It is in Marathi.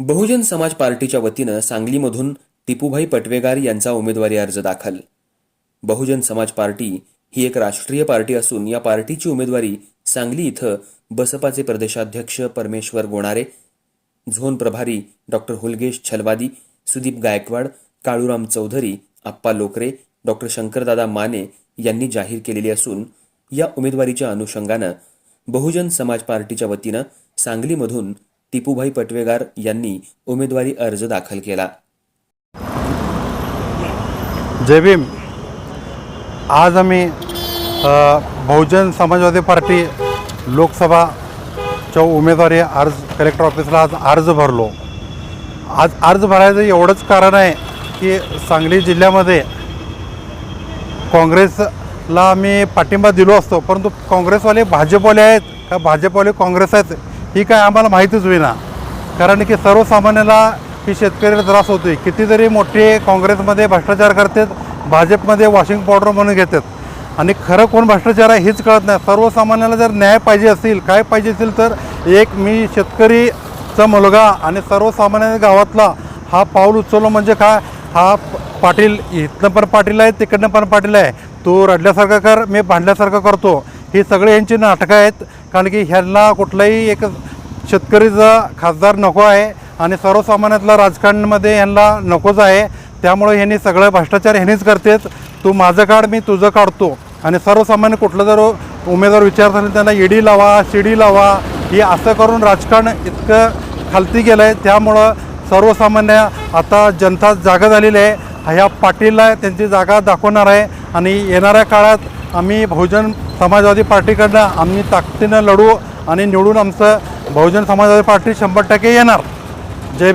बहुजन समाज पार्टीच्या वतीनं सांगलीमधून टिपूभाई पटवेगार यांचा उमेदवारी अर्ज दाखल. बहुजन समाज पार्टी ही एक राष्ट्रीय पार्टी असून या पार्टीची उमेदवारी सांगली इथं बसपाचे प्रदेशाध्यक्ष परमेश्वर गोणारे झोन प्रभारी डॉक्टर हुलगेश छलवादी सुदीप गायकवाड काळूराम चौधरी आप्पा लोकरे डॉक्टर शंकरदादा माने यांनी जाहीर केलेली असून या उमेदवारीच्या अनुषंगानं बहुजन समाज पार्टीच्या वतीनं सांगलीमधून टिपूभाई पटवेगार यांनी उमेदवारी अर्ज दाखल केला. जय भीम. आज आम्ही बहुजन समाजवादी पार्टी लोकसभाच्या उमेदवारी अर्ज कलेक्टर ऑफिसला आज अर्ज भरलो. आज अर्ज भरायचं एवढंच कारण आहे की सांगली जिल्ह्यामध्ये काँग्रेस ला आम्ही पाठिंबा दिलो असतो परंतु काँग्रेसवाले भाजपवाले आहेत का भाजपवाले काँग्रेस आहेत ही काय आम्हाला माहितीच होईना. कारण की सर्वसामान्याला ही शेतकऱ्याला त्रास होतोय. कितीतरी मोठे काँग्रेसमध्ये भ्रष्टाचार करतात भाजपमध्ये वॉशिंग पावडर म्हणून घेतात. आणि खरं कोण भ्रष्टाचार आहे हेच कळत नाही. सर्वसामान्याला जर न्याय पाहिजे असेल काय पाहिजे असेल तर एक मी शेतकरीचा मुलगा आणि सर्वसामान्य गावातला हा पाऊल उचललो म्हणजे काय? हा पाटील इथनं पण पाटील आहे तिकडनं पण पाटील आहे. तो रडल्यासारखं कर मी भांडल्यासारखं करतो. ही सगळे यांची नाटकं आहेत. कारण की ह्यांना कुठलाही एक शेतकरीचा खासदार नको आहे आणि सर्वसामान्यातला राजकारणामध्ये ह्यांना नकोच आहे त्यामुळे ह्यांनी सगळं भ्रष्टाचार ह्यांनीच करतेच तू माझं काढ मी तुझं काढतो. आणि सर्वसामान्य कुठलं जर उमेदवार विचारत असेल त्यांना ईडी लावा शिडी लावा हे असं करून राजकारण इतकं खालती गेलं आहे त्यामुळं सर्वसामान्य आता जनता जागा झालेली आहे. ह्या पाटीलला त्यांची जागा दाखवणार आहे. आणि येणाऱ्या काळात आम्ही बहुजन समाजवादी पार्टीकडनं आम्ही ताकदीनं लढू आणि निवडून आमचं बहुजन समाजवादी पार्टी शंभर टक्के येणार. जय